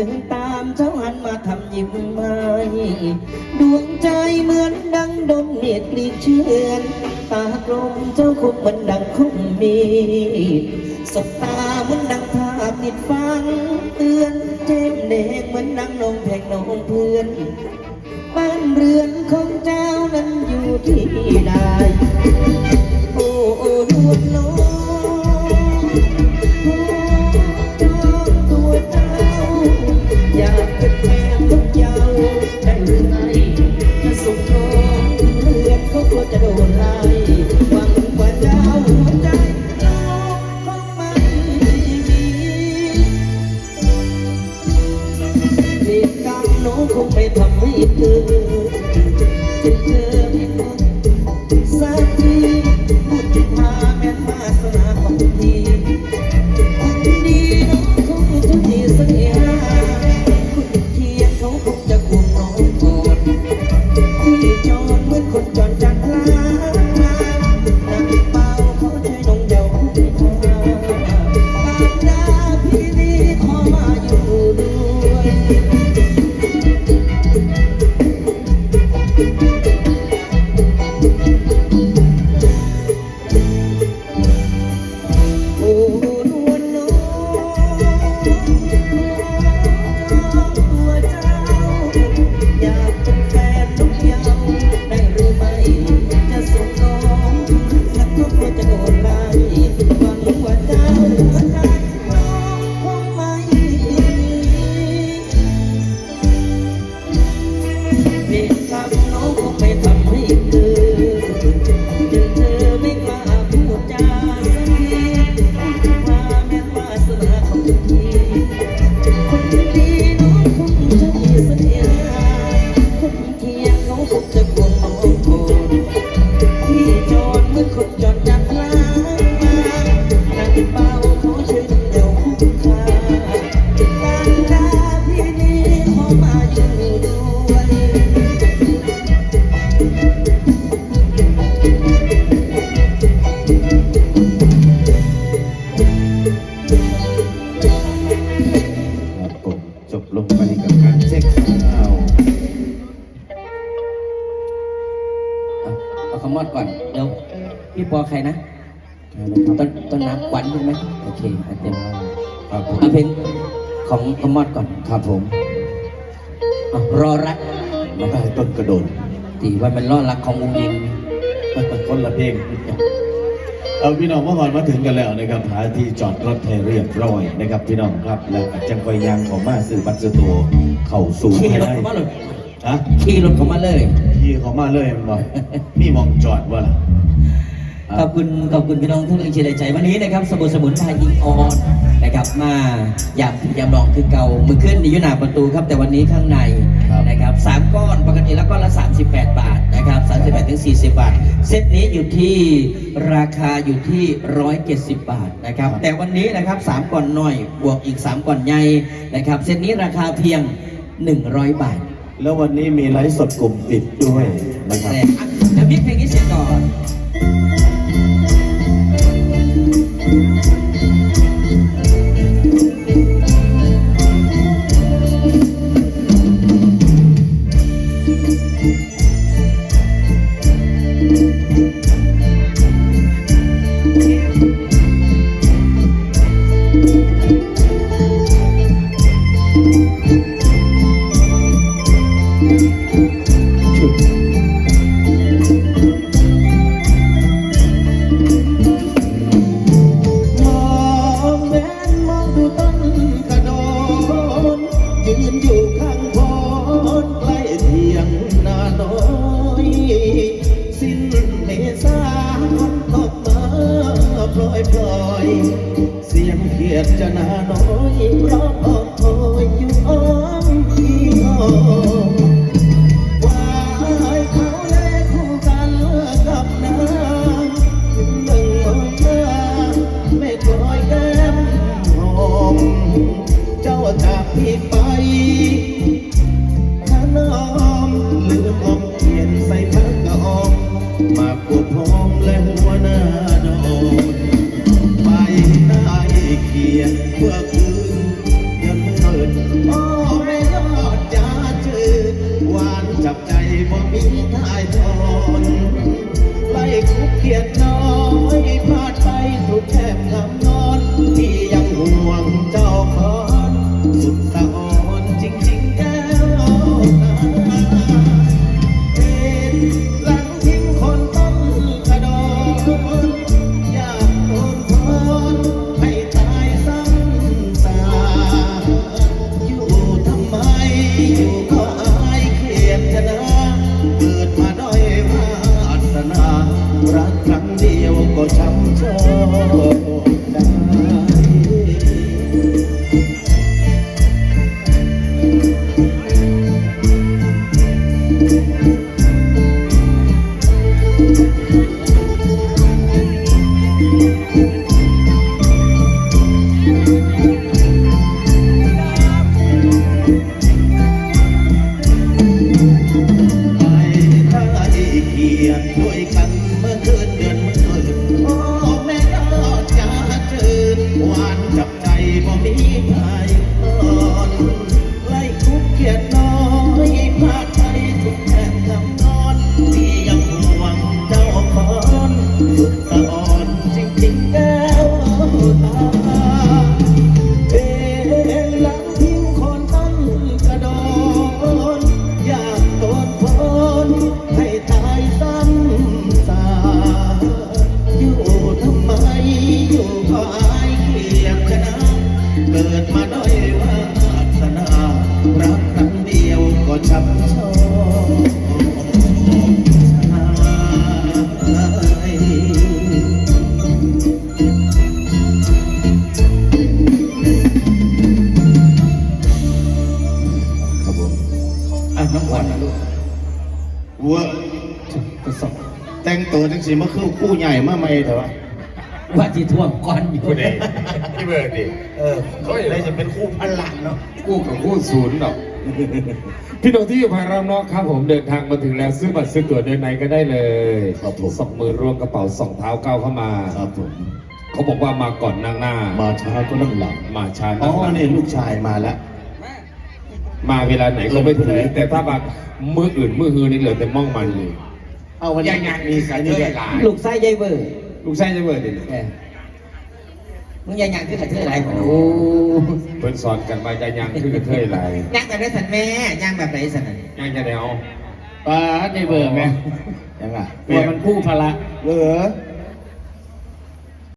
ินตามเจ้าหันมาทำยิ้มให้ดวงใจเหมือนดังดมเหตุกรีเชื่อนตากลมเจ้าคงเหมือนดังคงมีสบตาเหมือนดังภาพนิดฟังเตือนเจ็บเด็กเหมือนดังนงแพงนองเพื่อนบ้านเรือนของเจ้านั้นอยู่ที่ใดโอ้โอ้ดวงน้อง คงไม่มีเหตุการณ์น้องคงไม่ทำให้เธอ เเอาเอาคำมอดก่อน เดี๋ยวพี่ปอใครนะใช่แล้วครับต้นต้นน้ำขวัญใช่ไหมโอเคอันเต็มครับผมเอาเพลงของคำมอดก่อนครับผมเอารอรักแล้วก็ให้ต้นกระโดดตีว่ามันรอรักของวงยิงคนละเพลงเอาพี่น้องเมื่อก่อนมาถึงกันแล้วนะครับหาที่จอดรถให้เรียบร้อยนะครับพี่น้องครับ แล้วก็จังคอยยางของมาซื้อบัตรซื้อตัวเข้าสู่ขี่ให้รถได้เข้ามาเลยฮะขี่รถเข้ามาเลย ขี่เขามาเลยมันบอกมีหมองจอดว่าล่ะขอบคุณขอบคุณพี่น้องทุกแรงเชียร์ใจวันนี้นะครับสมุนสมุนไพรอิงออนนะครับมาอยากยำลองคือเก่ามือขึ้นในยุนาประตูครับแต่วันนี้ข้างในนะครับสามก้อนปกติแล้วก้อนละ 38 บาทนะครับ38ถึง40 บาท เซตนี้อยู่ที่ราคาอยู่ที่ 170 บาทนะครับแต่วันนี้นะครับสามก้อนน้อยบวกอีก 3ก้อนใหญ่นะครับเซตนี้ราคาเพียง 100 บาท แล้ววันนี้มีไลฟ์สดกลุ่มปิดด้วยนะครับ แต่เดี๋ยวพี่เพลงนี้เสร็จก่อน จะน้าน้อยร้องออมคอยอยู่อ้อมพี่น้องว่าให้เขาแลคู่กันกับน้ำถึงดึงมองหน้าไม่คอยแก้มหอมเจ้าจากพี่ไปถ้าน้อมลืมอมเขียนใส่พักกะออมมาปูพร้อมและหัวหน้าดอนไปได้ เพื่อคืนเดืนเกิดพ่อแม่ยอดยาเจอหวานจับใจบ่มีทายทอนไล่คุกเขียนน้อง รัก ทำไมอยู่ก็อายเกลียดชนะ เกิดมาด้อยวาสนารักครั้งเดียวก็ช้ำชอก สีมาคือคู่ใหญ่มาไหมเถอะวะว่าที่ท่วงก่อนอยู่ผู้ใดพี่เบิร์ดดิเออเขาอะไรจะเป็นคู่พันหลังเนาะกู้กับกู้ศูนย์หรอกพี่น้องที่อยู่ภายรอบนอกครับผมเดินทางมาถึงแล้วซื้อบัตรซื้อตั๋วเดินในก็ได้เลยครับผมสองมือรวมกระเป๋าสองเท้าก้าวเข้ามาครับผมเขาบอกว่ามาก่อนนั่งหน้า มาช้าก็นั่งหลังมาช้าอ๋นั่องหลังนี่ลูกชายมาแล้วมาเวลาไหนก็ไม่ถือแต่ถ้าบางมืออื่นมือฮือนี่เหลือแต่มองมันเลย เอาวันนี้ยังยังมีสายนี่ด้วยหลายลูกไส้ยายเบอร์ลูกชายจะเบิร์ดดิเออมึงยังยังคือกระเทยไรกว่าโอ้เพิ่นสอนกันมาจะยังคือกระเทยไรยังแบบได้สันแม่ยังแบบไหนสันน่ะยังจะได้เอาป้าได้เบอร์ไหมยังอะกลัวมันคู่พละเออ